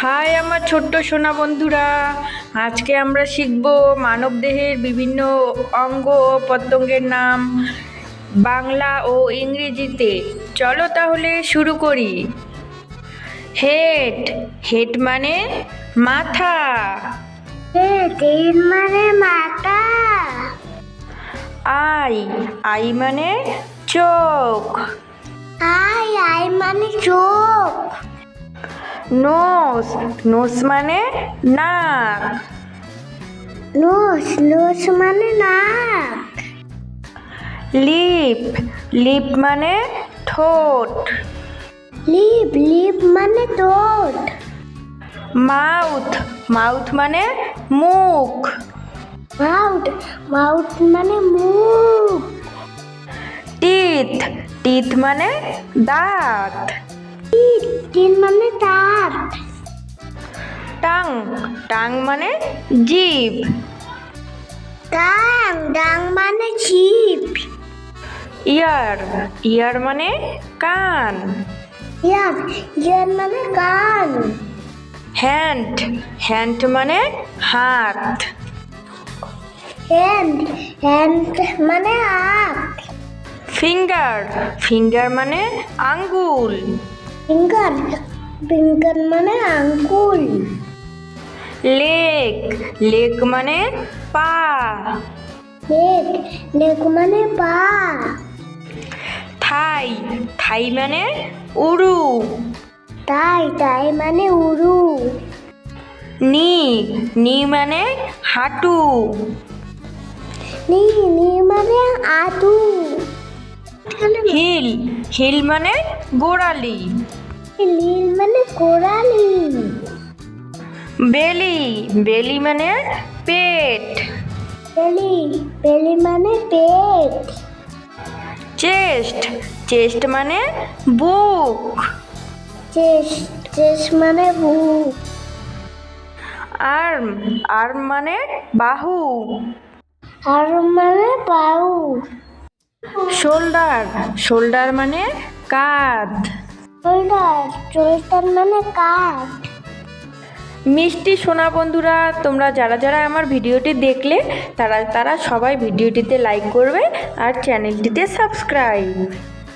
High আমার ছোট্ট সোনা বন্ধুরা। আজকে আমরা শিখব মানবদেহের বিভিন্ন অঙ্গ ও প্রত্যঙ্গের নাম বাংলা ও ইংরেজিতে। চলো তাহলে শুরু করি। হেড হেড মানে মাথা। তিন মানে মাথা। আই আই মানে চোখ। আই আই মানে চোখ। নোস নোস মানে নাক নোস নোস মানে নাক লিপ লিপ মানে ঠোঁট লিপ লিপ মানে ঠোঁট মাউথ মাউথ মানে মুখ মাউথ মাউথ মানে মুখ টিথ টিথ মানে দাঁত তিন মানে দাঁত টাং। টাং মানে জিভ ডাং ডাং মানে জিভ ইয়ার। ইয়ার মানে কান। ইয়ার। ইয়ার মানে কান। হ্যান্ড হ্যান্ড মানে হাত। হ্যান্ড হ্যান্ড মানে হাত। ফিঙ্গার। ফিঙ্গার মানে আঙ্গুল। ফিঙ্গার ফিঙ্গার মানে আঙ্গুল। লেগ লেগ মানে পা লেগ লেগ মানে পা। থাই থাই মানে উড়ু তাই তাই মানে উরু। নি নি মানে হাঁটু। নি নি মানে আতু হিল হিল মানে গোড়ালি। লীল মানে কোরালি। বেলি বেলি মানে পেট। বেলি বেলি মানে পেট। চেস্ট চেস্ট মানে বুক। চেস্ট চেস্ট মানে বুক। আর্ম আর্ম মানে বাহু। আর মানে বাহু। শোল্ডার শোল্ডার মানে কাঁধ। শোল্ডার মানে মিষ্টি সোনা বন্ধুরা, তোমরা যারা যারা আমার ভিডিওটি দেখলে, তারা তারা সবাই ভিডিওটিতে লাইক করবে আর চ্যানেলটিতে সাবস্ক্রাইব